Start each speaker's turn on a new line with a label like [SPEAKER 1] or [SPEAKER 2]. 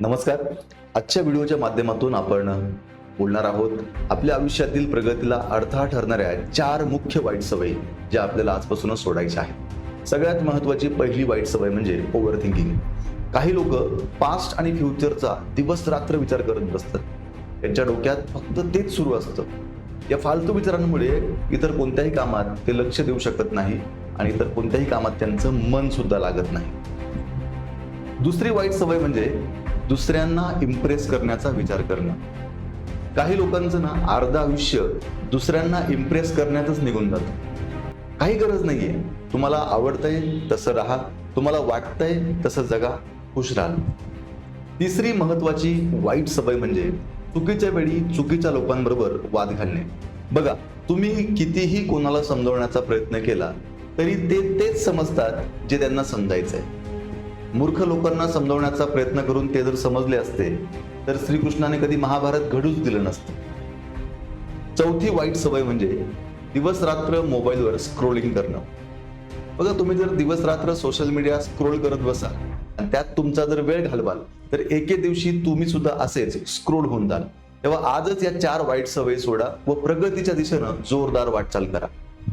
[SPEAKER 1] नमस्कार. आजच्या व्हिडिओच्या माध्यमातून आपण बोलणार आहोत आपल्या आयुष्यातील प्रगतीला अडथळा ठरणाऱ्या चार मुख्य वाईट सवयी ज्या आपल्याला आजपासूनच सोडायच्या आहेत. सगळ्यात महत्वाची पहिली वाईट सवय म्हणजे ओव्हर थिंकिंग काही लोक पास्ट आणि फ्युचरचा दिवस रात्र विचार करत बसतात. त्यांच्या डोक्यात फक्त तेच सुरू असतं. या फालतू विचारांमुळे इतर कोणत्याही कामात ते लक्ष देऊ शकत नाही आणि इतर कोणत्याही कामात त्यांचं मन सुद्धा लागत नाही. दुसरी वाईट सवय म्हणजे दुसऱ्यांना इम्प्रेस करण्याचा विचार करणं. काही लोकांचं ना अर्ध आयुष्य दुसऱ्यांना इम्प्रेस करण्यातच निघून जातं. काही गरज नाहीये. तुम्हाला आवडतंय तसं राहा. तुम्हाला वाटतंय तसं जगा. खुश राहा. तिसरी महत्वाची वाईट सवय म्हणजे चुकीच्या वेळी चुकीच्या लोकांबरोबर वाद घालणे. बघा तुम्ही कितीही कोणाला समजवण्याचा प्रयत्न केला तरी ते तेच समजतात जे त्यांना समजायचंय. मूर्ख लोकांना समजवण्याचा प्रयत्न करून ते जर समजले असते तर श्रीकृष्णाने कधी महाभारत घडूच दिलं नसतं. चौथी वाईट सवय म्हणजे दिवस रात्र मोबाईलवर स्क्रोलिंग करणं. बघा तुम्ही जर दिवस रात्र सोशल मीडिया स्क्रोल करत बसाल आणि त्यात तुमचा जर वेळ घालवाल तर एके दिवशी तुम्ही सुद्धा असेच स्क्रोल होऊन जाल. तेव्हा आजच या चार वाईट सवयी सोडा व प्रगतीच्या दिशेनं जोरदार वाटचाल करा.